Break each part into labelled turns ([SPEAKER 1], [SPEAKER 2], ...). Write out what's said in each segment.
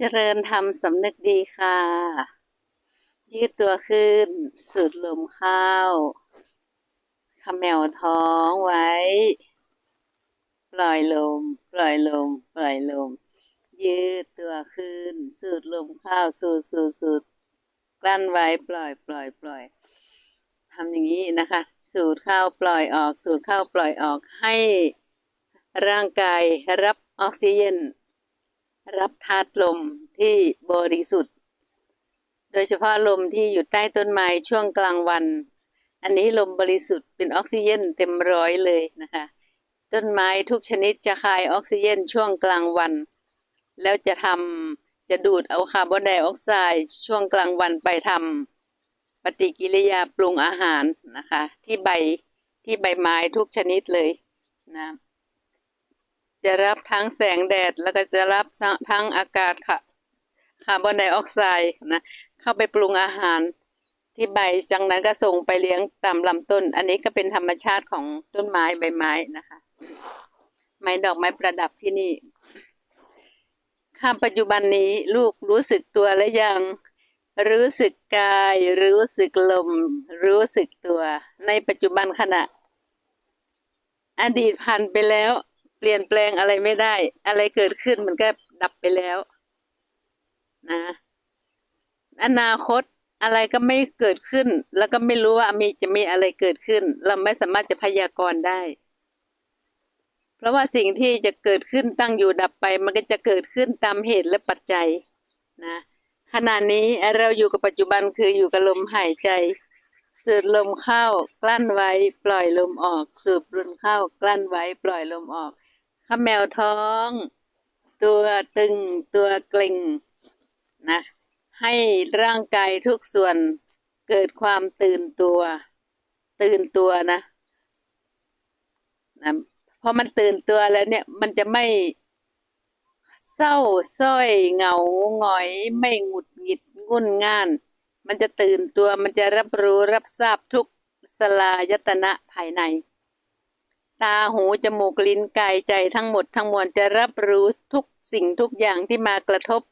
[SPEAKER 1] เจริญธรรมสำนึกดีค่ะ ยืดตัวขึ้น สูดลมเข้าเขมวท้องไว้ ปล่อยลม ปล่อยลม ปล่อยลม ยืดตัวขึ้น สูดลมเข้า สูดสูดสูดกลั้นไว้ ปล่อย ปล่อย ปล่อยทำอย่างนี้นะคะ สูดเข้า ปล่อยออก สูดเข้า ปล่อยออก ให้ร่างกายรับออกซิเจน รับธาตุลมที่บริสุทธิ์ โดยเฉพาะลมที่อยู่ใต้ต้นไม้ช่วงกลางวัน อันนี้ลมบริสุทธิ์เป็นออกซิเจนเต็มร้อยเลยนะคะ ต้นไม้ทุกชนิดจะคายออกซิเจนช่วงกลางวัน แล้วจะทำจะดูดเอาคาร์บอนไดออกไซด์ช่วงกลางวันไปทำปฏิกิริยาปรุงอาหารนะคะ ที่ใบที่ใบไม้ทุกชนิดเลยนะ จะรับทั้งแสงแดด แล้วก็จะรับทั้งอากาศค่ะคาร์บอนไดออกไซด์นะเข้าไปปรุงอาหารที่ใบจากนั้นก็ส่งไปเลี้ยงตามลำต้น อันนี้ก็เป็นธรรมชาติของต้นไม้ใบไม้นะคะ ไม้ดอกไม้ประดับที่นี่ข้าปัจจุบันนี้ลูกรู้สึกตัวและยัง รู้สึกกาย รู้สึกลม รู้สึกตัว ในปัจจุบันขณะ อดีตผ่านไปแล้ว ลี่ยนแปลงอะไรไม่ได้ อะไรเกิดขึ้นมันก็ดับไปแล้ว นะ อนาคตอะไรก็ไม่เกิดขึ้น แล้วก็ไม่รู้ว่ามีจะมีอะไรเกิดขึ้น เราไม่สามารถจะพยากรณ์ได้ เพราะว่าสิ่งที่จะเกิดขึ้นตั้งอยู่ดับไป มันก็จะเกิดขึ้นตามเหตุและปัจจัย นะขณะนี้เราอยู่กับปัจจุบันคืออยู่กับลมหายใจ สูดลมเข้ากลั้นไว้ ปล่อยลมออก สูบลมเข้ากลั้นไว้ ปล่อยลมออก ขมแมวท้อง ตัวตึงตัวเกร็งนะให้ร่างกายทุกส่วนเกิดความตื่นตัว ตื่นตัวนะนะพอมันตื่นตัวแล้วเนี่ยมันจะไม่เศร้าส้อยเหงาหงอยไม่หงุดหงิดงุนง่าน มันจะตื่นตัวมันจะรับรู้รับทราบทุกสลายตนะภายใน ตาหูจมูกลิ้นกายใจทั้งหมดทั้งมวลจะรับรู้ทุกสิ่งทุกอย่างที่มากระทบ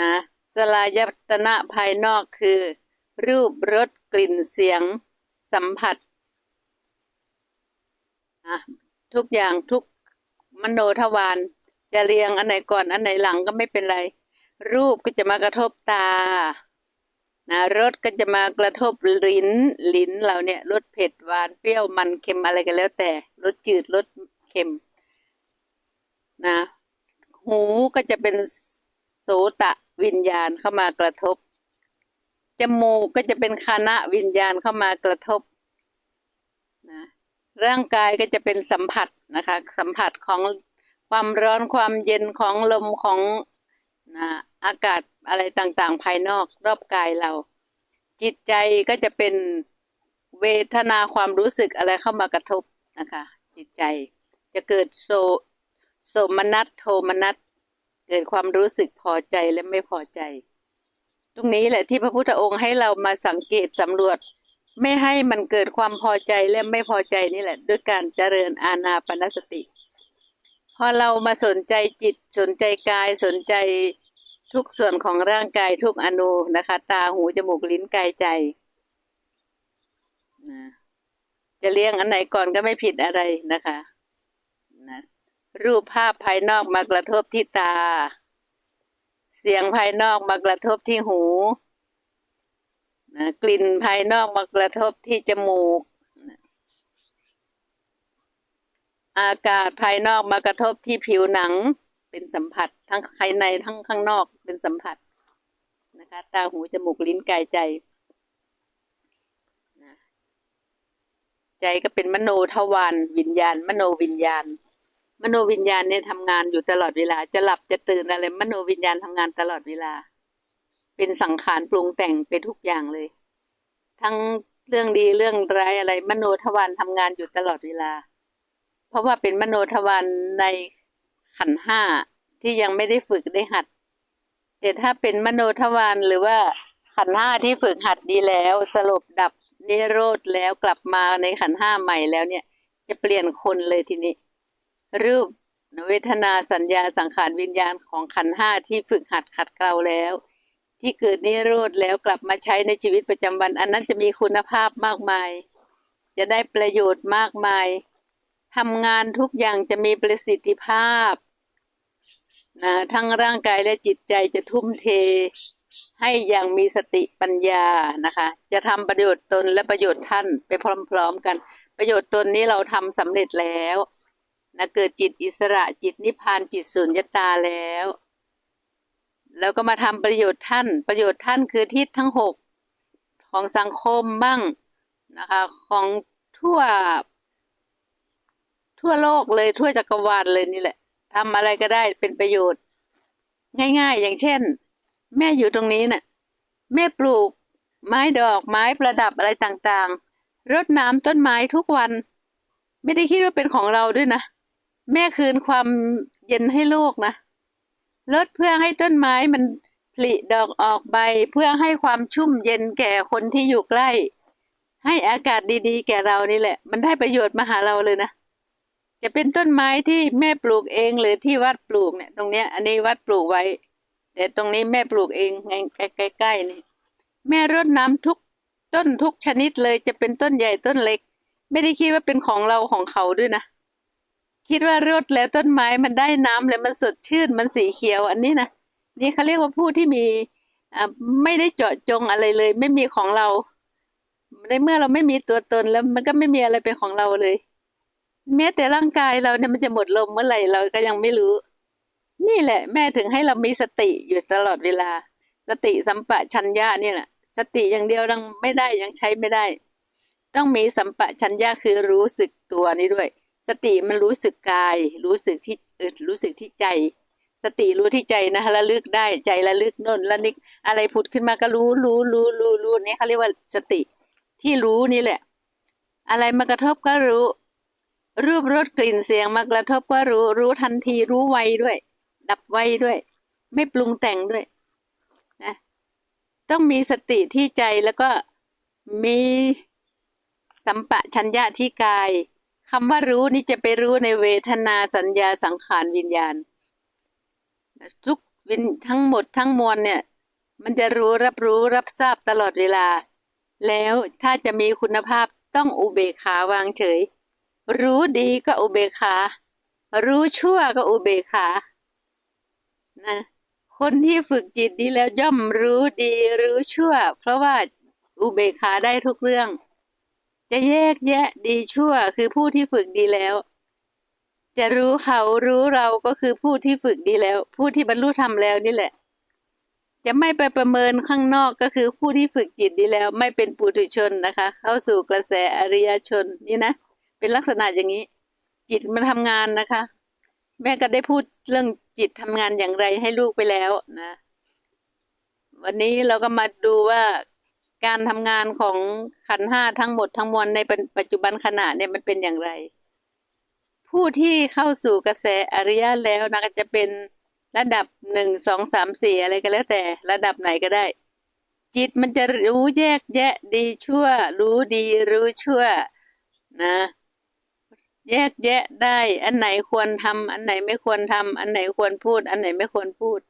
[SPEAKER 1] นะสลายตนะภายนอกคือ รูปรสกลิ่นเสียง สัมผัสทุกอย่างทุกมโนทวารจะเรียงอันไหนก่อนอันไหนหลังก็ไม่เป็นไร รูปก็จะมากระทบตา นะรสก็จะมากระทบลิ้นลิ้นเราเนี่ยรสเผ็ดหวานเปรี้ยวมันเค็มอะไรกันแล้วแต่รสจืดรสเค็มนะหูก็จะเป็นโสตะวิญญาณเข้ามากระทบ จมูกก็จะเป็นคณะวิญญาณเข้ามากระทบนะร่างกายก็จะเป็นสัมผัสนะคะสัมผัสของความร้อนความเย็นของลมของนะอากาศ อะไรต่างๆ ภายนอกรอบกายเรา จิตใจก็จะเป็นเวทนาความรู้สึกอะไรเข้ามากระทบนะคะ จิตใจจะเกิดโซโสมนัสโทมนัสเกิดความรู้สึกพอใจและไม่พอใจ ตรงนี้แหละที่พระพุทธองค์ให้เรามาสังเกตสำรวจ ไม่ให้มันเกิดความพอใจและไม่พอใจนี่แหละ ด้วยการเจริญอาณาปณสติ พอเรามาสนใจจิตสนใจกายสนใจ ทุกส่วนของร่างกายทุกอนูนะคะ ตาหูจมูกลิ้นกายใจนะจะเลี้ยงอันไหนก่อนก็ไม่ผิดอะไรนะคะนะรูปภาพภายนอกมากระทบที่ตา เสียงภายนอกมากระทบที่หูนะกลิ่นภายนอกมากระทบที่จมูกนะอากาศภายนอกมากระทบที่ผิวหนัง เป็นสัมผัสทั้งภายในทั้งข้างนอกเป็นสัมผัสนะคะ ตาหูจมูกลิ้นกายใจนะใจก็เป็นมโนทวารวิญญาณ มโนวิญญาณ มโนวิญญาณเนี่ยทำงานอยู่ตลอดเวลา จะหลับจะตื่นอะไรมโนวิญญาณทำงานตลอดเวลา เป็นสังขารปรุงแต่งไปทุกอย่างเลย ทั้งเรื่องดีเรื่องร้ายอะไร มโนทวารทำงานอยู่ตลอดเวลา เพราะว่าเป็นมโนทวารใน ขันห้าที่ยังไม่ได้ฝึกได้หัด แต่ถ้าเป็นมโนทวารหรือว่าขันห้าที่ฝึกหัดดีแล้วสรุปดับนิโรธแล้วกลับมาในขันห้าใหม่แล้วเนี่ย จะเปลี่ยนคนเลยทีนี้ รูปเวทนาสัญญาสังขารวิญญาณของขันห้าที่ฝึกหัดขัดเกลาแล้ว ที่เกิดนิโรธแล้วกลับมาใช้ในชีวิตประจำวัน อันนั้นจะมีคุณภาพมากมาย จะได้ประโยชน์มากมาย ทำงานทุกอย่างจะมีประสิทธิภาพนะทั้งร่างกายและจิตใจจะทุ่มเท ให้อย่างมีสติปัญญานะคะ จะทำประโยชน์ตนและประโยชน์ท่านไปพร้อมๆกัน ประโยชน์ตนนี้เราทำสำเร็จแล้วนะเกิดจิตอิสระจิตนิพพานจิตสุญญตาแล้ว แล้วก็มาทำประโยชน์ท่าน ประโยชน์ท่านคือทิศทั้งหกของสังคมบ้างนะคะ ของทั่ว ทั่วโลกเลยทั่วจักรวาลเลยนี่แหละทำอะไรก็ได้เป็นประโยชน์ ง่ายๆ อย่างเช่น แม่อยู่ตรงนี้น่ะ แม่ปลูก ไม้ดอกไม้ประดับอะไรต่างๆ รดน้ำต้นไม้ทุกวัน ไม่ได้คิดว่าเป็นของเราด้วยนะ แม่คืนความเย็นให้โลกนะลดเพื่อให้ต้นไม้มันผลิดอกออกใบเพื่อให้ความชุ่มเย็นแก่คนที่อยู่ใกล้ ให้อากาศดีๆ แก่เรานี่แหละ มันได้ประโยชน์มาหาเราเลยนะ จะเป็นต้นไม้ที่แม่ปลูกเองหรือที่วัดปลูกเนี่ย ตรงเนี้ย อันนี้วัดปลูกไว้ แต่ตรงนี้แม่ปลูกเองไงใกล้ๆนี่แม่รดน้ำทุกต้นทุกชนิดเลยจะเป็นต้นใหญ่ต้นเล็ก ไม่ได้คิดว่าเป็นของเราของเขาด้วยนะ คิดว่ารดแล้วต้นไม้มันได้น้ำแล้วมันสดชื่นมันสีเขียวอันนี้นะนี่เขาเรียกว่าผู้ที่มีอ่าไม่ได้เจาะจงอะไรเลย ไม่มีของเราในเมื่อเราไม่มีตัวตนแล้วมันก็ไม่มีอะไรเป็นของเราเลย แม้แต่ร่างกายเราเนี่ยมันจะหมดลมเมื่อไหร่เราก็ยังไม่รู้ นี่แหละ แม่ถึงให้เรามีสติอยู่ตลอดเวลา สติสัมปะชัญญะเนี่ยแหละสติอย่างเดียวยังไม่ได้ยังใช้ไม่ได้ ต้องมีสัมปะชัญญะคือรู้สึกตัวนี้ด้วย สติมันรู้สึกกาย รู้สึกที่อึดรู้สึกที่ใจ สติรู้ที่ใจนะระลึกได้ใจระลึกโน่นระลึกอะไรผุดขึ้นมาก็รู้รู้รู้รู้รู้นี่เขาเรียกว่าสติที่รู้นี่แหละ อะไรมากระทบก็รู้ รูปรสกลิ่นเสียงมากระทบก็รู้รู้ทันทีรู้ไวด้วย ดับไวด้วย ไม่ปรุงแต่งด้วยนะต้องมีสติที่ใจแล้วก็มีสัมปะชัญญะที่กายคำว่ารู้นี่จะไปรู้ในเวทนาสัญญาสังขารวิญญาณทุกวินทั้งหมดทั้งมวลเนี่ย มันจะรู้รับรู้รับทราบตลอดเวลา แล้วถ้าจะมีคุณภาพต้องอุเบกขาวางเฉย รู้ดีก็อุเบกขา รู้ชั่วก็อุเบกขา นะ คนที่ฝึกจิตดีแล้วย่อมรู้ดีรู้ชั่ว เพราะว่าอุเบกขาได้ทุกเรื่อง จะแยกแยะดีชั่วคือผู้ที่ฝึกดีแล้ว จะรู้เขารู้เราก็คือผู้ที่ฝึกดีแล้ว ผู้ที่บรรลุธรรมแล้วนี่แหละ จะไม่ไปประเมินข้างนอกก็คือผู้ที่ฝึกจิตดีแล้ว ไม่เป็นปุถุชนนะคะ เข้าสู่กระแสอริยชนนี่นะ เป็นลักษณะอย่างนี้ จิตมันทำงานนะคะ แม่ก็ได้พูดเรื่องจิตทำงานอย่างไรให้ลูกไปแล้วนะ วันนี้เราก็มาดูว่าการทำงานของขันห้าทั้งหมดทั้งมวลในปัจจุบันขณะเนี่ยมันเป็นอย่างไร ผู้ที่เข้าสู่กระแสอริยะแล้วนะก็จะเป็นระดับหนึ่งสองสามสี่อะไรก็แล้วแต่ ระดับไหนก็ได้ จิตมันจะรู้แยกแยะดีชั่ว รู้ดีรู้ชั่ว นะ แยกแยะได้ อันไหนควรทำอันไหนไม่ควรทำอันไหนควรพูด อันไหนไม่ควรพูด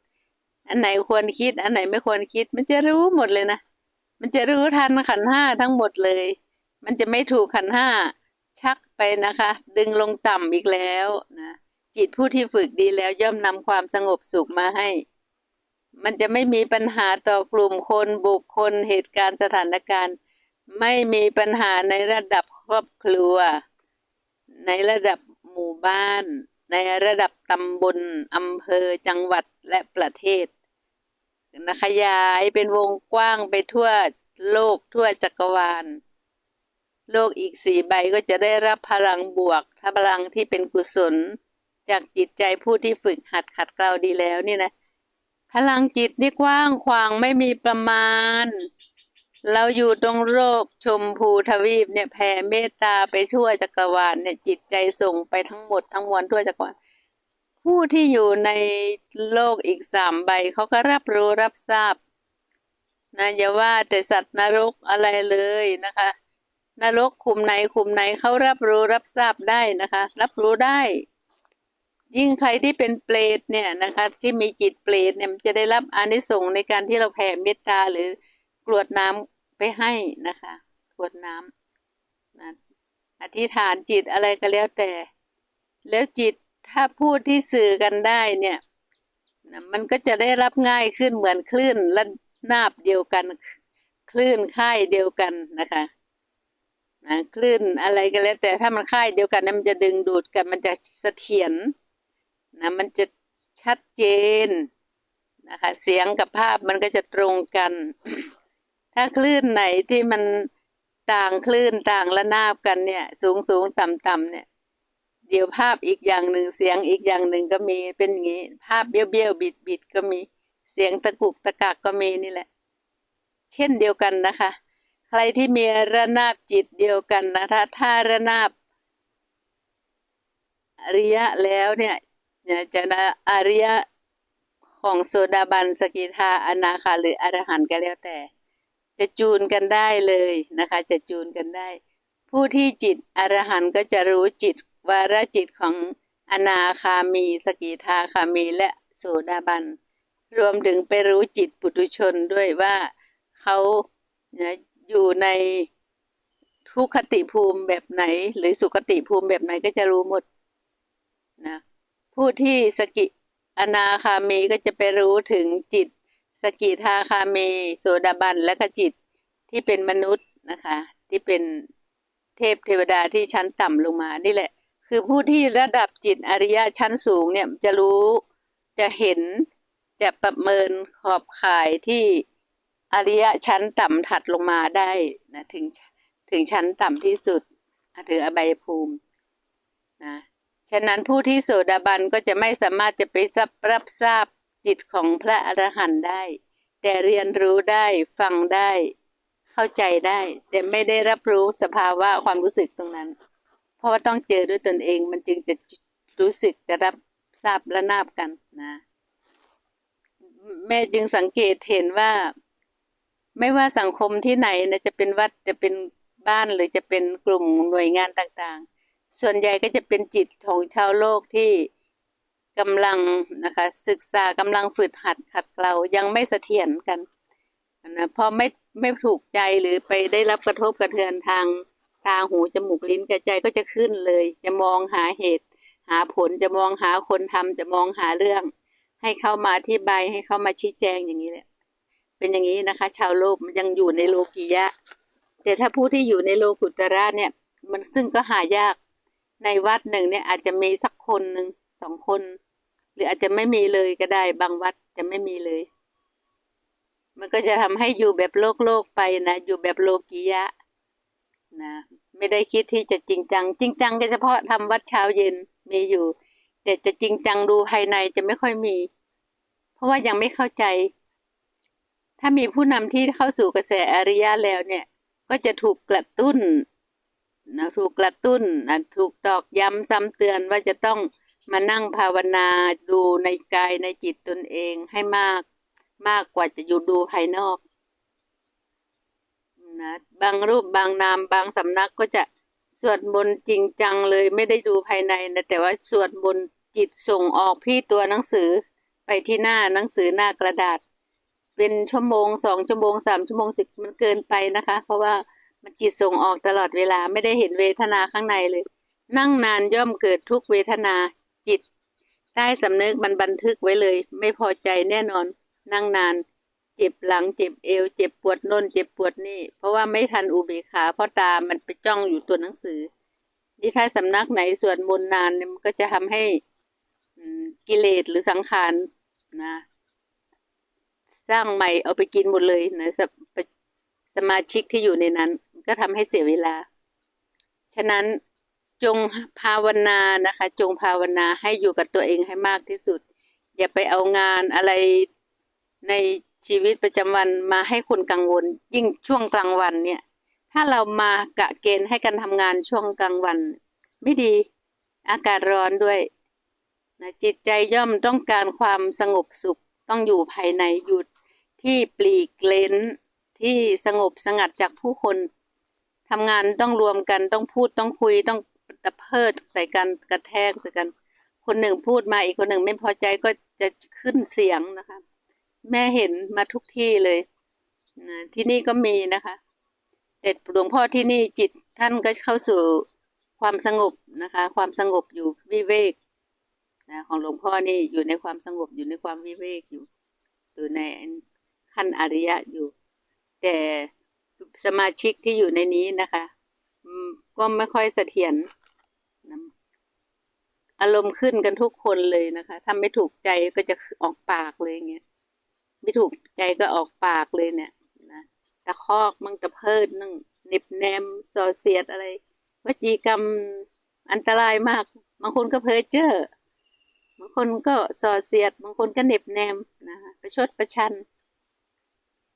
[SPEAKER 1] อันไหนควรคิด อันไหนไม่ควรคิด มันจะรู้หมดเลยนะมันจะรู้ทันขันห้าทั้งหมดเลย มันจะไม่ถูกขันห้าชักไปนะคะ ดึงลงต่ำอีกแล้วนะจิตผู้ที่ฝึกดีแล้วย่อมนำความสงบสุขมาให้ มันจะไม่มีปัญหาต่อกลุ่มคนบุคคลเหตุการณ์สถานการณ์ ไม่มีปัญหาในระดับครอบครัว ในระดับหมู่บ้าน ในระดับตำบลอำเภอจังหวัดและประเทศนะขยายเป็นวงกว้างไปทั่วโลกทั่วจักรวาล โลกอีกสี่ใบก็จะได้รับพลังบวกถ้าพลังที่เป็นกุศล จากจิตใจผู้ที่ฝึกหัดขัดเกลาดีแล้วนี่นะ พลังจิตนี่กว้างขวางไม่มีประมาณ เราอยู่ตรงโลกชมพูทวีปเนี่ยแผ่เมตตาไปทั่วจักรวาลเนี่ยจิตใจส่งไปทั้งหมดทั้งมวลทั่วจักรวาลผู้ที่อยู่ในโลกอีกสามใบเขาก็รับรู้รับทราบนะอย่าว่าแต่สัตว์นรกอะไรเลยนะคะ นรกคุมไหนคุมไหนเขารับรู้รับทราบได้นะคะ รับรู้ได้ ยิ่งใครที่เป็นเปรตเนี่ยนะคะที่มีจิตเปรตเนี่ยจะได้รับอานิสงส์ในการที่เราแผ่เมตตาหรือกรวดน้ำ ไปให้นะคะกรวดน้ำนะอธิษฐานจิตอะไรก็แล้วแต่ แล้วจิตถ้าพูดที่สื่อกันได้เนี่ยนะมันก็จะได้รับง่ายขึ้นเหมือนคลื่นและนาบเดียวกัน คลื่นค่ายเดียวกันนะคะนะคลื่นอะไรก็แล้ว แต่ถ้ามันค่ายเดียวกันนะมันจะดึงดูดกันมันจะเสถียรนะมันจะชัดเจนนะคะเสียงกับภาพมันก็จะตรงกัน ถ้าคลื่นไหนที่มันต่างคลื่นต่างระนาบกันเนี่ย สูงสูงต่ำต่ำเนี่ย เดี๋ยวภาพอีกอย่างหนึ่งเสียงอีกอย่างหนึ่งก็มีเป็นอย่างนี้ ภาพเบี้ยวเบี้ยวบิดบิดก็มีเสียงตะกุกตะกักก็มีนี่แหละ เช่นเดียวกันนะคะ ใครที่มีระนาบจิตเดียวกันนะคะถ้าระนาบอริยะแล้วเนี่ยจะนะอริยะของโสดาบันสกิทาอนาคาหรืออรหันต์ก็แล้วแต่ จะจูนกันได้เลยนะคะ จะจูนกันได้ ผู้ที่จิตอรหันต์ก็จะรู้จิตวาระจิตของอนาคามี สกิทาคามีและโสดาบัน รวมถึงไปรู้จิตปุถุชนด้วยว่าเขาเนี่ยอยู่ในทุกขติภูมิแบบไหน หรือสุขติภูมิแบบไหนก็จะรู้หมดนะผู้ที่สกิอนาคามีก็จะไปรู้ถึงจิต สกิทาคามีโสดาบันและกจิตที่เป็นมนุษย์นะคะ ที่เป็นเทพเทวดาที่ชั้นต่ำลงมานี่แหละ คือผู้ที่ระดับจิตอริยะชั้นสูงเนี่ยจะรู้จะเห็นจะประเมินขอบข่ายที่อริยะชั้นต่ำถัดลงมาได้นะถึงถึงชั้นต่ำที่สุดถึงอบายภูมินะฉะนั้นผู้ที่โสดาบันก็จะไม่สามารถจะไปรับทราบ จิตของพระอรหันต์ได้ แต่เรียนรู้ได้ฟังได้ เข้าใจได้ แต่ไม่ได้รับรู้สภาวะความรู้สึกตรงนั้น เพราะว่าต้องเจอด้วยตนเองมันจึงจะรู้สึกจะรับทราบระนาบกันนะแม่จึงสังเกตเห็นว่า ไม่ว่าสังคมที่ไหนนะจะเป็นวัดจะเป็นบ้านหรือจะเป็นกลุ่มหน่วยงานต่างๆ ส่วนใหญ่ก็จะเป็นจิตของชาวโลกที่ กำลังนะคะศึกษากำลังฝึกหัดขัดเกลายังไม่เสถียรกันนะพอไม่ไม่ถูกใจหรือไปได้รับกระทบกระเทือนทางตาหูจมูกลิ้นกระใจก็จะขึ้นเลย จะมองหาเหตุ หาผลจะมองหาคนทำจะมองหาเรื่อง ให้เข้ามาที่ใบให้เข้ามาชี้แจงอย่างนี้แหละเป็นอย่างนี้นะคะ ชาวโลกมันยังอยู่ในโลกียะ แต่ถ้าผู้ที่อยู่ในโลกุตระเนี่ย มันซึ่งก็หายากในวัดหนึ่งเนี่ยอาจจะมีสักคนหนึ่ง สองคน หรืออาจจะไม่มีเลยก็ได้ บางวัดจะไม่มีเลย มันก็จะทำให้อยู่แบบโลกโลกไปนะ อยู่แบบโลกียะนะไม่ได้คิดที่จะจริงจัง จริงจังก็เฉพาะทำวัดเช้าเย็นมีอยู่ แต่จะจริงจังดูภายในจะไม่ค่อยมี เพราะว่ายังไม่เข้าใจ ถ้ามีผู้นำที่เข้าสู่กระแสอริยะแล้วเนี่ย ก็จะถูกกระตุ้นนะถูกกระตุ้นนะถูกตอกย้ำซ้ำเตือนว่าจะต้อง มานั่งภาวนาดูในกายในจิตตนเองให้มาก มากกว่าจะอยู่ดูภายนอกนะบางรูปบางนามบางสำนักก็จะสวดมนต์จริงจังเลยไม่ได้ดูภายในนะแต่ว่าสวดมนต์จิตส่งออกพี่ตัวหนังสือไปที่หน้าหนังสือหน้ากระดาษ เป็นชั่วโมงสองชั่วโมงสามชั่วโมงสิบมันเกินไปนะคะ เพราะว่ามันจิตส่งออกตลอดเวลาไม่ได้เห็นเวทนาข้างในเลย นั่งนานย่อมเกิดทุกเวทนา จิต ใต้สำนึกมันบันทึกไว้เลย ไม่พอใจแน่นอน นั่งนาน เจ็บหลังเจ็บเอว เจ็บปวดน้นเจ็บปวดนี่ เพราะว่าไม่ทันอุเบกขาเพราะตามันไปจ้องอยู่ตัวหนังสือที่ถ้าสำนักไหนสวดมนต์นานเนี่ยมันก็จะทำให้กิเลสหรือสังขารนะ สร้างใหม่เอาไปกินหมดเลยนะสสมาชิกที่อยู่ในนั้น ก็ทำให้เสียเวลา ฉะนั้น จงภาวนานะคะ จงภาวนาให้อยู่กับตัวเองให้มากที่สุด อย่าไปเอางานอะไรในชีวิตประจำวันมาให้คนกังวล ยิ่งช่วงกลางวันเนี่ย ถ้าเรามากะเกณฑ์ให้กันทำงานช่วงกลางวัน ไม่ดีอากาศร้อนด้วยนะจิตใจย่อมต้องการความสงบสุขต้องอยู่ภายในหยุดที่ปลีกเลนที่สงบสงัดจากผู้คนทำงานต้องรวมกันต้องพูดต้องคุยต้อง ตะเพิดใส่กันกระแทกใส่กัน คนหนึ่งพูดมาอีกคนหนึ่งไม่พอใจก็จะขึ้นเสียงนะคะ แม่เห็นมาทุกที่เลยนะที่นี่ก็มีนะคะแต่หลวงพ่อที่นี่จิตท่านก็เข้าสู่ความสงบนะคะ ความสงบอยู่วิเวกนะของหลวงพ่อนี่อยู่ในความสงบอยู่ในความวิเวกอยู่ อยู่ในขั้นอริยะอยู่ แต่สมาชิกที่อยู่ในนี้นะคะก็ไม่ค่อยเสถียรน อารมณ์ขึ้นกันทุกคนเลยนะคะถ้าไม่ถูกใจก็จะออกปากเลยเงี้ยไม่ถูกใจก็ออกปากเลยเนี่ยนะตะคอกมั่งตะเพิดนั่งเหน็บแนมสอเสียดอะไรวจีกรรมอันตรายมากบางคนก็เพ้อเจ้อบางคนก็ส่อเสียด บางคนก็เหน็บแนมนะคะประชดประชัน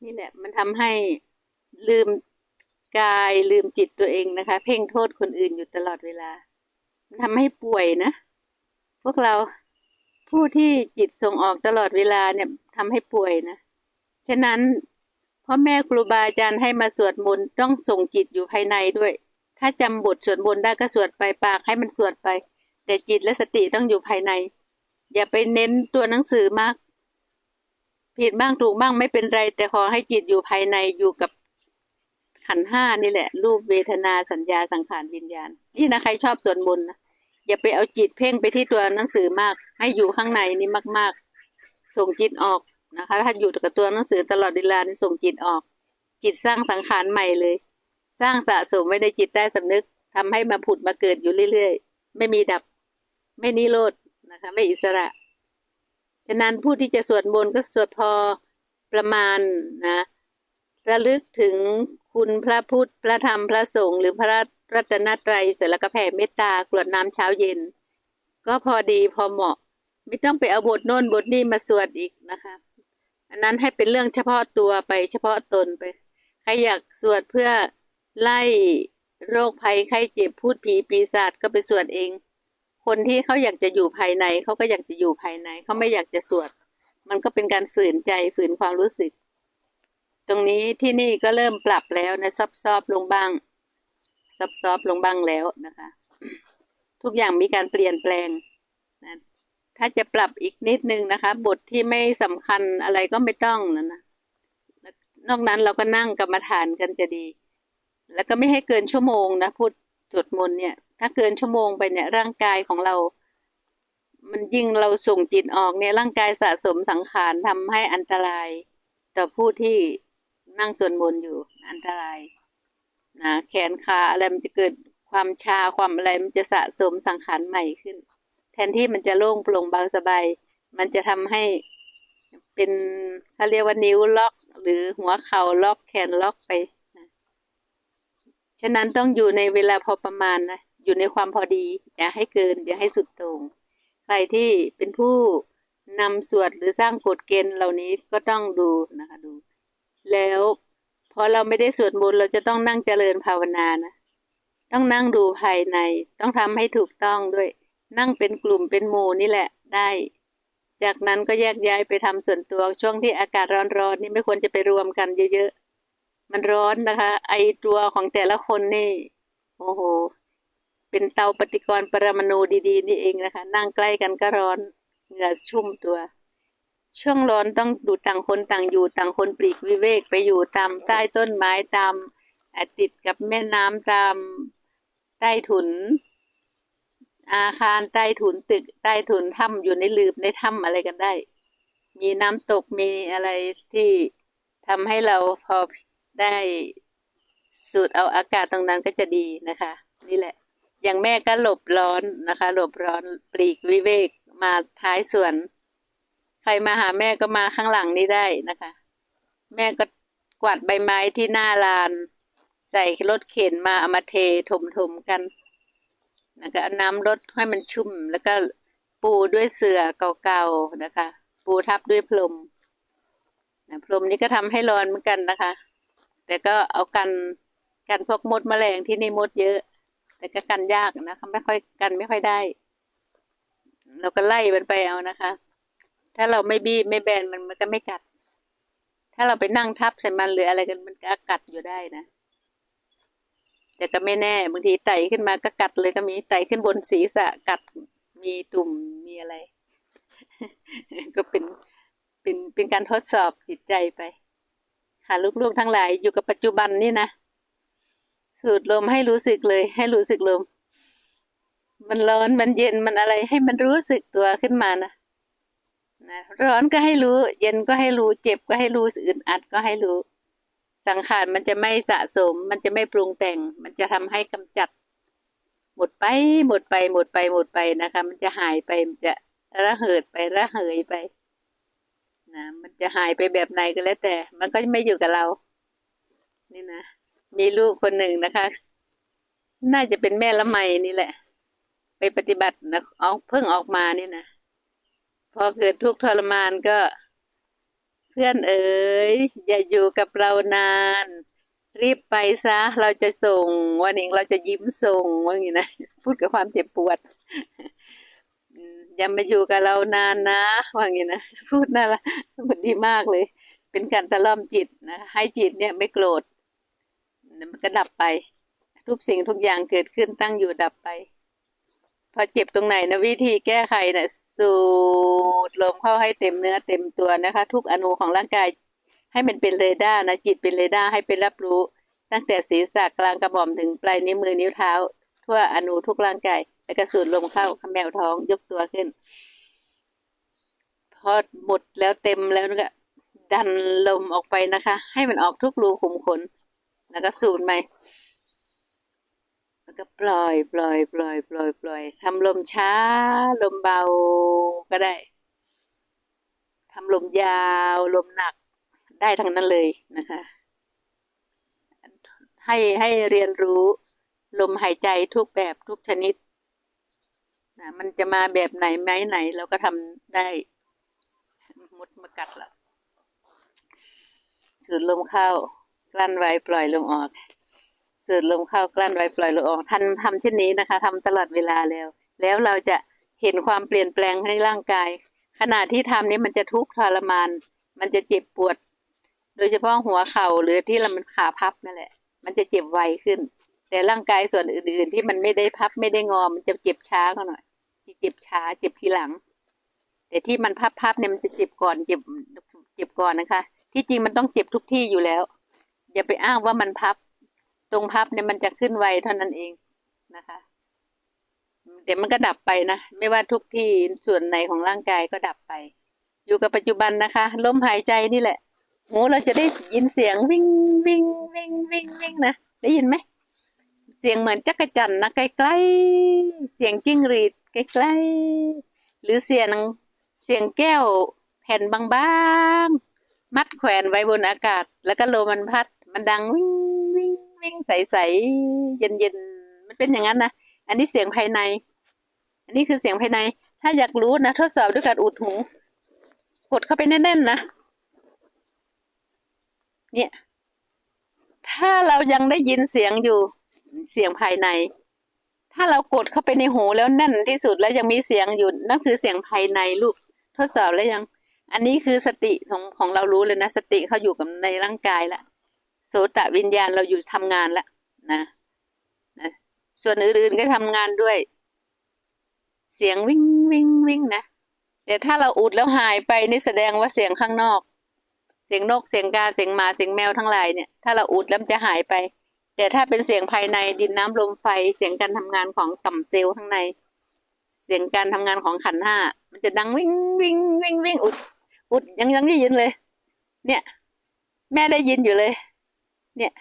[SPEAKER 1] นี่แหละ มันทำให้ลืมกายลืมจิตตัวเองนะคะ เพ่งโทษคนอื่นอยู่ตลอดเวลา มันทำให้ป่วยนะ พวกเราผู้ที่จิตส่งออกตลอดเวลาเนี่ยทำให้ป่วยนะ ฉะนั้นพ่อแม่ครูบาอาจารย์ให้มาสวดมนต์ต้องส่งจิตอยู่ภายในด้วย ถ้าจำบทสวดมนต์ได้ก็สวดไปปากให้มันสวดไป แต่จิตและสติต้องอยู่ภายใน อย่าไปเน้นตัวหนังสือมาก ผิดบ้างถูกบ้างไม่เป็นไร แต่ขอให้จิตอยู่ภายในอยู่กับขันห้านี่แหละ รูปเวทนาสัญญาสังขารวิญญาณ นี่นะใครชอบสวดมนต์นะ อย่าไปเอาจิตเพ่งไปที่ตัวหนังสือมาก ให้อยู่ข้างในนี่มาก ๆ ส่งจิตออกนะคะ ถ้าอยู่กับตัวหนังสือตลอดเวลานี่ส่งจิตออก จิตสร้างสังขารใหม่เลย สร้างสะสมไว้ในจิตใต้สำนึกทำให้มาผุดมาเกิดอยู่เรื่อยๆ ไม่มีดับ ไม่นิโรธนะคะ ไม่อิสระ ฉะนั้นผู้ที่จะสวดมนต์ก็สวดพอประมาณนะระลึกถึงคุณพระพุทธ พระธรรม พระสงฆ์หรือพระ รัตนตรัยเสร็จแล้วก็แผ่เมตตากรวดน้ำเช้าเย็น ก็พอดีพอเหมาะ ไม่ต้องไปเอาบทโน้นบทนี้มาสวดอีกนะคะอันนั้นให้เป็นเรื่องเฉพาะตัวไปเฉพาะตนไปใครอยากสวดเพื่อไล่โรคภัยไข้เจ็บพูดผีปีศาจก็ไปสวดเอง คนที่เขาอยากจะอยู่ภายในเขาก็อยากจะอยู่ภายในเขาไม่อยากจะสวด มันก็เป็นการฝืนใจฝืนความรู้สึก ตรงนี้ที่นี่ก็เริ่มปรับแล้วนะซอบซอบๆลงบ้าง ซอบซอบลงบ้างแล้วนะคะ ทุกอย่างมีการเปลี่ยนแปลงนะถ้าจะปรับอีกนิดนึงนะคะ บทที่ไม่สำคัญอะไรก็ไม่ต้องแล้วนะนอกนั้นเราก็นั่งกรรมฐานกันจะดี แล้วก็ไม่ให้เกินชั่วโมงนะพูดสวดมนต์เนี่ย ถ้าเกินชั่วโมงไปเนี่ยร่างกายของเรา มันยิ่งเราส่งจิตออกเนี่ยร่างกายสะสมสังขารทำให้อันตราย ต่อผู้ที่นั่งสวดมนต์อยู่อันตราย นะแขนขาอะไรมันจะเกิดความชาความอะไรมันจะสะสมสังขารใหม่ขึ้น แทนที่มันจะโล่งโปร่งเบาสบายมันจะทำให้เป็นเขาเรียกว่านิ้วล็อก หรือหัวเข่าล็อกแขนล็อกไปนะฉะนั้นต้องอยู่ในเวลาพอประมาณนะอยู่ในความพอดี อย่าให้เกิน อย่าให้สุดโต่งใครที่เป็นผู้นำสวดหรือสร้างกฎเกณฑ์เหล่านี้ก็ต้องดูนะคะดู แล้ว พอเราไม่ได้สวดมนต์เราจะต้องนั่งเจริญภาวนานะ ต้องนั่งดูภายใน ต้องทำให้ถูกต้องด้วย นั่งเป็นกลุ่มเป็นหมู่นี่แหละได้ จากนั้นก็แยกย้ายไปทำส่วนตัวช่วงที่อากาศร้อนๆนี่ไม่ควรจะไปรวมกันเยอะๆ มันร้อนนะคะ ไอตัวของแต่ละคนนี่ โอ้โห เป็นเตาปฏิกรณ์ปรมาณูดีๆ นี่เองนะคะ นั่งใกล้กันก็ร้อน เหงื่อชุ่มตัว ช่วงร้อนต้องดูต่างคนต่างอยู่ต่างคนปลีกวิเวกไปอยู่ตามใต้ต้นไม้ตามติดกับแม่น้ำตามใต้ถุน อาคารใต้ถุนตึกใต้ถุนถ้ำอยู่ในลืบในถ้ำอะไรกันได้ มีน้ำตกมีอะไรที่ทำให้เราพอได้สูดเอาอากาศตรงนั้นก็จะดีนะคะ นี่แหละ อย่างแม่ก็หลบร้อนนะคะ หลบร้อนปลีกวิเวกมาท้ายสวน รมาหาแม่ก็มาข้างหลังนี้ได้นะคะ แม่ก็กวาดใบไม้ที่หน้าลาน ใส่รถเข็นมาเอามาเทถมๆกันแล้วก็เอาน้ำรดให้มันชุ่มแล้วก็ปูด้วยเสื่อเก่าๆนะคะ ปูทับด้วยพรมนะพรมนี้ก็ทำให้ร้อนเหมือนกันนะคะ แต่ก็เอากันกันพวกมดแมลงที่นี่มดเยอะ แต่ก็กันยากนะคะไม่ค่อยกันไม่ค่อยได้ เราก็ไล่มันไปเอานะคะ ถ้าเราไม่บี้ไม่แบนมันมันก็ไม่กัด ถ้าเราไปนั่งทับใส่มันหรืออะไรกันมันก็กัดอยู่ได้นะ แต่ก็ไม่แน่บางทีไต่ขึ้นมาก็กัดเลยก็มีไต่ขึ้นบนศีรษะกัดมีตุ่มมีอะไร ก็เป็นเป็นเป็นการทดสอบจิตใจไป ค่ะลูกๆทั้งหลายอยู่กับปัจจุบันนี่นะสูดลมให้รู้สึกเลย ให้รู้สึกลม มันร้อนมันเย็นมันอะไรให้มันรู้สึกตัวขึ้นมานะ นะร้อนก็ให้รู้ เย็นก็ให้รู้ เจ็บก็ให้รู้อึดอัดก็ให้รู้ สังขารมันจะไม่สะสม มันจะไม่ปรุงแต่ง มันจะทำให้กำจัด หมดไป หมดไป หมดไป หมดไปนะคะ มันจะหายไป มันจะระเหิดไประเหยไปนะ มันจะหายไปแบบไหนก็แล้วแต่ มันก็ไม่อยู่กับเรา นี่นะ มีลูกคนหนึ่งนะคะ น่าจะเป็นแม่ละไมนี่แหละ ไปปฏิบัตินะออกเพิ่งออกมานี่นะ พอเกิดทุกข์ทรมานก็ เพื่อนเอ๋ยอย่าอยู่กับเรานาน รีบไปซะ เราจะส่ง วันหนึ่งเราจะยิ้มส่งว่างี้นะพูดกับความเจ็บปวดอย่ามาอยู่กับเรานานนะว่างี้นะพูดน่ารักมันดีมากเลย เป็นการตะล่อมจิตนะให้จิตเนี่ยไม่โกรธมันก็ดับไป ทุกสิ่งทุกอย่างเกิดขึ้นตั้งอยู่ดับไป พอเจ็บตรงไหนนะวิธีแก้ไขนะสูดลมเข้าให้เต็มเนื้อเต็มตัวนะคะ ทุกอนูของร่างกาย ให้มันเป็นเรดาร์นะจิตเป็นเรดาร์ให้เป็นรับรู้ ตั้งแต่ศีรษะกลางกระหม่อมถึงปลายนิ้วมือนิ้วเท้า ทั่วอนูทุกร่างกายแล้วก็สูดลมเข้าขมแมวท้องยกตัวขึ้น พอหมดแล้วเต็มแล้วก็ดันลมออกไปนะคะ ให้มันออกทุกรูขุมขนแล้วก็สูดใหม่ ก็ปล่อย ปล่อย ปล่อย ปล่อย ปล่อยทำลมช้า ลมเบาก็ได้ทำลมยาว ลมหนักได้ทั้งนั้นเลยนะคะ ให้ให้เรียนรู้ลมหายใจทุกแบบทุกชนิดนะมันจะมาแบบไหนไม้ไหนเราก็ทำได้มดมากัดล้วสูดลมเข้ากลั้นไว้ปล่อยลมออก สูดลมเข้ากลั้นไว้ปล่อยลมออกท่านทำเช่นนี้นะคะทำตลอดเวลาแล้ว แล้วเราจะเห็นความเปลี่ยนแปลงในร่างกาย ขณะที่ทำนี้มันจะทุกข์ทรมาน มันจะเจ็บปวด โดยเฉพาะหัวเข่าหรือที่เรามันขาพับนั่นแหละ มันจะเจ็บไวขึ้น แต่ร่างกายส่วนอื่น ๆ ที่มันไม่ได้พับไม่ได้งอ มันจะเจ็บช้าก็หน่อยจะเจ็บช้า เจ็บทีหลัง แต่ที่มันพับๆเนี่ยมันจะเจ็บก่อนเจ็บเจ็บก่อนนะคะ ที่จริงมันต้องเจ็บทุกที่อยู่แล้ว อย่าไปอ้างว่ามันพับ ตรงพับเนี่ยมันจะขึ้นไวเท่านั้นเองนะคะ เดี๋ยวมันก็ดับไปนะ ไม่ว่าทุกที่ส่วนไหนของร่างกายก็ดับไป อยู่กับปัจจุบันนะคะ ลมหายใจนี่แหละหูเราจะได้ยินเสียงวิ่งวิ่งวิ่งวิ่งวิ่งนะ ได้ยินไหม เสียงเหมือนจักรจันนะใกล้ๆ เสียงจิ้งหรีดใกล้ๆ หรือเสียงเสียงแก้วแผ่นบางๆ มัดแขวนไว้บนอากาศ แล้วก็ลมมันพัด มันดังวิ่งวิ่งวิ่ง ใสๆเย็นๆมันเป็นอย่างนั้นนะอันนี้เสียงภายใน อันนี้คือเสียงภายใน ถ้าอยากรู้นะทดสอบด้วยการอุดหู กดเข้าไปแน่นๆนะเนี่ยถ้าเรายังได้ยินเสียงอยู่เสียงภายใน ถ้าเรากดเข้าไปในหูแล้วแน่นที่สุดแล้วยังมีเสียงอยู่นั่นคือเสียงภายในลูกทดสอบแล้วยัง อันนี้คือสติของของเรารู้เลยนะ สติเขาอยู่กับในร่างกายและ โสตวิญญาณเราอยู่ทำงานและนะนะส่วนอื่นๆก็ทำงานด้วย เสียงวิ่งวิ่งวิ่งนะแต่ถ้าเราอุดแล้วหายไปนี่แสดงว่าเสียงข้างนอก เสียงนกเสียงกาเสียงหมาเสียงแมวทั้งหลายเนี่ยถ้าเราอุดแล้วจะหายไป แต่ถ้าเป็นเสียงภายในดินน้ำลมไฟเสียงการทำงานของต่อมเซลล์ข้างใน เสียงการทำงานของขันห้ามันจะดังวิ่งวิ่งวิ่งวิ่งอุดอุดยังยังได้ยินเลย เนี่ย แม่ได้ยินอยู่เลย เนี่ย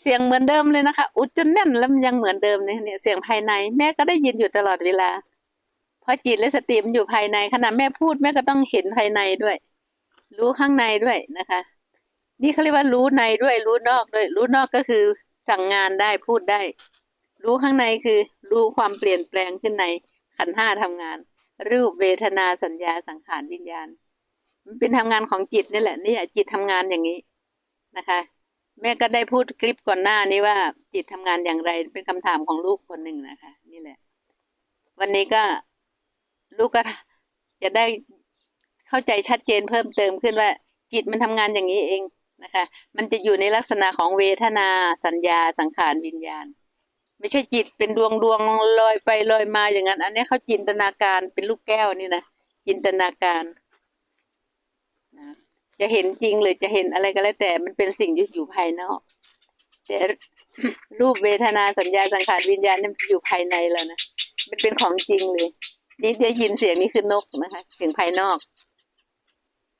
[SPEAKER 1] เสียงเหมือนเดิมเลยนะคะ อุดจนแน่นแล้วมันยังเหมือนเดิมเนี่ยเนี่ยเสียงภายในแม่ก็ได้ยินอยู่ตลอดเวลา เพราะจิตและสติมันอยู่ภายในขณะแม่พูดแม่ก็ต้องเห็นภายในด้วย รู้ข้างในด้วยนะคะ นี่เขาเรียกว่ารู้ในด้วย รู้นอกด้วย รู้นอกก็คือสั่งงานได้พูดได้ รู้ข้างในคือ รู้ความเปลี่ยนแปลงขึ้นในขันห้าทำงาน รูปเวทนาสัญญาสังขารวิญญาณ มันเป็นทำงานของจิตนี่แหละนี่จิตทำงานอย่างนี้นะคะ แม่ก็ได้พูดคลิปก่อนหน้านี้ว่า จิตทำงานอย่างไรเป็นคำถามของลูกคนหนึ่งนะคะ นี่แหละ วันนี้ก็ลูกก็จะได้เข้าใจชัดเจนเพิ่มเติมขึ้นว่า จิตมันทำงานอย่างนี้เองนะคะ มันจะอยู่ในลักษณะของเวทนา สัญญา สังขารวิญญาณ ไม่ใช่จิตเป็นดวงดวงลอยไปลอยมาอย่างนั้น อันนี้เขาจินตนาการเป็นลูกแก้วนี่นะจินตนาการ จะเห็นจริงหรือจะเห็นอะไรก็แล้วแต่มันเป็นสิ่งที่อยู่ภายนอก แต่รูปเวทนาสัญญาสังขารวิญญาณนี่อยู่ภายในแล้วนะมันเป็นของจริงเลยนี่ได้ยินเสียงนี้คือนกนะคะ เสียงภายนอก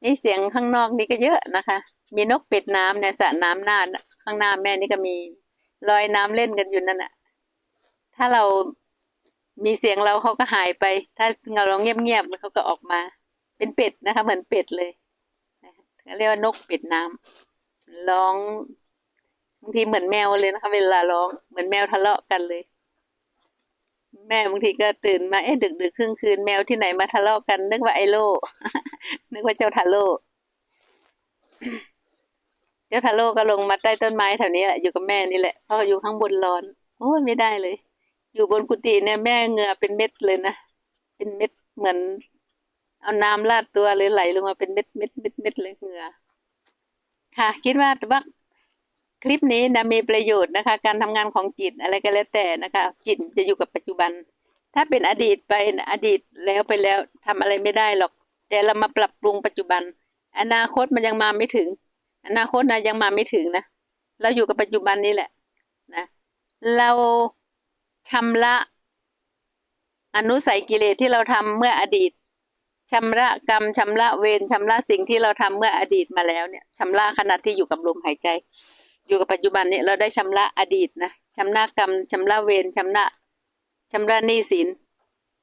[SPEAKER 1] นี่เสียงข้างนอกนี่ก็เยอะนะคะ มีนกเป็ดน้ำในสระน้ำหน้าข้างหน้าแม่นี่ก็มีลอยน้ำเล่นกันอยู่นั่นแหะถ้าเรามีเสียงเราเขาก็หายไป ถ้าเราเงียบๆเขาก็ออกมา เป็นเป็ดนะคะ เหมือนเป็ดเลย เรียกว่านกเป็ดน้ำร้องบางทีเหมือนแมวเลยนะคะ เวลาร้องเหมือนแมวทะเลาะกันเลย แม่บางทีก็ตื่นมาเอ๊ะดึกดึกครึ่งคืนแมวที่ไหนมาทะเลาะกัน นึกว่าไอโลนึกว่าเจ้าทาโร่เจ้าทาโร่ก็ลงมาใต้ต้นไม้แถวนี้แหละอยู่กับแม่นี่แหละเพราะอยู่ข้างบนร้อน โอ้ยไม่ได้เลย อยู่บนกุฏิเนี่ยแม่เหงื่อเป็นเม็ดเลยนะเป็นเม็ดเหมือน เอาน้ำราดตัวเลยไหลลงมาเป็นเม็ดเม็ดเม็ดเม็ดเลยเหงื่อค่ะ คิดว่าว่าคลิปนี้นะมีประโยชน์นะคะ การทำงานของจิตอะไรก็แล้วแต่นะคะ จิตจะอยู่กับปัจจุบัน ถ้าเป็นอดีตไปอดีตแล้วไปแล้วทำอะไรไม่ได้หรอก แต่เรามาปรับปรุงปัจจุบัน อนาคตมันยังมาไม่ถึง อนาคตนะยังมาไม่ถึงนะเราอยู่กับปัจจุบันนี่แหละนะเราชำระอนุสัยกิเลสที่เราทำเมื่ออดีต ชำระกรรมชำระเวรชำระสิ่งที่เราทำเมื่ออดีตมาแล้วเนี่ยชำระขณะที่อยู่กับลมหายใจ อยู่กับปัจจุบันเนี่ยเราได้ชำระอดีตนะชำระกรรมชำระเวรชำระชำระหนี้สิน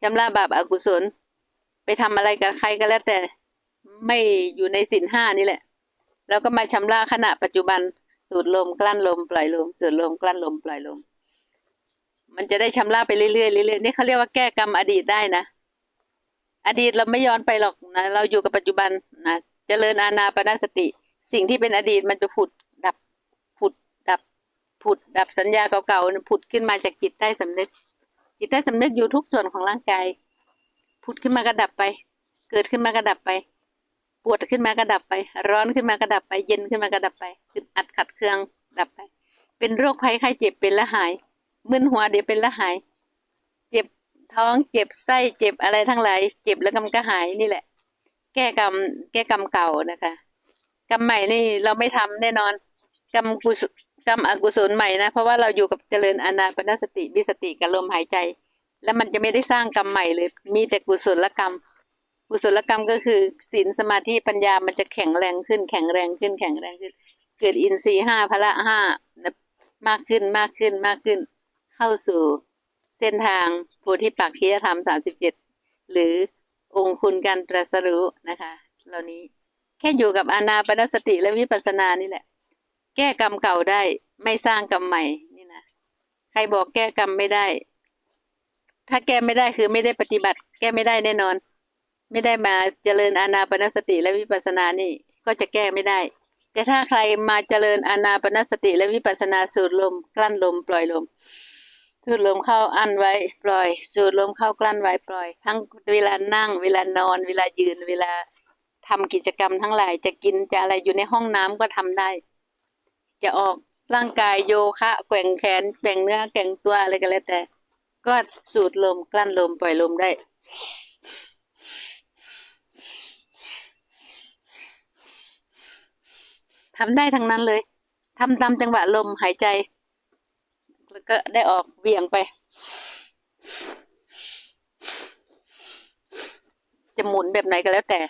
[SPEAKER 1] ชำระบาปอกุศล ไปทำอะไรกับใครก็แล้วแต่ไม่อยู่ในสินห้านี่แหละแล้วก็มาชำระขณะปัจจุบันสูดลมกลั้นลมปล่อยลมสูดลมกลั้นลมปล่อยลม มันจะได้ชำระไปเรื่อยๆเรื่อยๆนี่เขาเรียกว่าแก้กรรมอดีตได้นะ อดีตเราไม่ย้อนไปหรอกนะเราอยู่กับปัจจุบันนะเจริญอาณาปณสติ สิ่งที่เป็นอดีตมันจะผุดดับผุดดับผุดดับสัญญาเก่าๆผุดขึ้นมาจากจิตใต้สำนึก จิตใต้สำนึกอยู่ทุกส่วนของร่างกาย ผุดขึ้นมาก็ดับไป เกิดขึ้นมาก็ดับไป ปวดขึ้นมาก็ดับไป ร้อนขึ้นมาก็ดับไป เย็นขึ้นมาก็ดับไปอึดอัดขัดเคืองดับไป เป็นโรคภัยไข้เจ็บเป็นละหายมึนหัวเดี๋ยวเป็นละหาย ท้องเจ็บไส้เจ็บอะไรทั้งหลาย เจ็บแล้วกำก็หายนี่แหละ แก้กรรมแก้กรรมเก่านะคะกรรมใหม่นี่เราไม่ทำแน่นอนกรรมกุศลกรรมอกุศลใหม่นะ เพราะว่าเราอยู่กับเจริญอานาปนสติวิสติกับลมหายใจ แล้วมันจะไม่ได้สร้างกรรมใหม่เลย มีแต่กุศลกรรม กุศลกรรมก็คือศีลสมาธิปัญญามันจะแข็งแรงขึ้น แข็งแรงขึ้น แข็งแรงขึ้น เกิดอินทรีย์ห้าพละห้ามากขึ้นมากขึ้นมากขึ้น เข้าสู่ เส้นทางโพธิปักขียธรรมสามสิบเจ็ดหรือองค์คุณการตรัสรู้นะคะ เหล่านี้แค่อยู่กับอานาปนสติและวิปัสสนานี่แหละ แก้กรรมเก่าได้ไม่สร้างกรรมใหม่นี่นะใครบอกแก้กรรมไม่ได้ ถ้าแก้ไม่ได้คือไม่ได้ปฏิบัติ แก้ไม่ได้แน่นอน ไม่ได้มาเจริญอานาปนสติและวิปัสสนานี่ก็จะแก้ไม่ได้ แต่ถ้าใครมาเจริญอานาปนสติและวิปัสสนาสูดลมกลั้นลมปล่อยลม สูดลมเข้าอั้นไว้ปล่อย สูดลมเข้ากลั้นไว้ปล่อย ทั้งเวลานั่ง เวลานอน เวลายืน เวลาทำกิจกรรมทั้งหลาย จะกินจะอะไรอยู่ในห้องน้ำก็ทำได้ จะออกร่างกายโยคะแกว่งแขนแกว่งเนื้อแกว่งตัวอะไรก็แล้วแต่ ก็สูดลมกลั้นลมปล่อยลมได้ทำได้ทั้งนั้นเลยทำตามจังหวะลมหายใจ ก็ได้ออกเวี่ยงไป จะหมุนแบบไหนก็แล้วแต่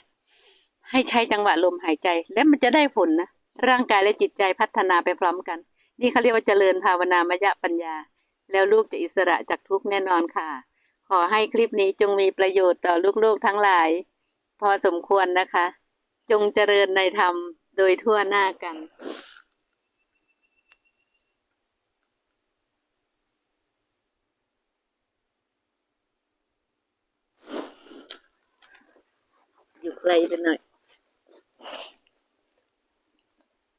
[SPEAKER 1] ให้ใช้จังหวะลมหายใจ แล้วมันจะได้ผลนะร่างกายและจิตใจพัฒนาไปพร้อมกัน นี่เขาเรียกว่าเจริญภาวนามยปัญญา แล้วลูกจะอิสระจากทุกแน่นอนค่ะ ขอให้คลิปนี้จงมีประโยชน์ต่อลูกๆทั้งหลาย พอสมควรนะคะ จงเจริญในธรรมโดยทั่วหน้ากัน อยู่ไกลไปหน่อย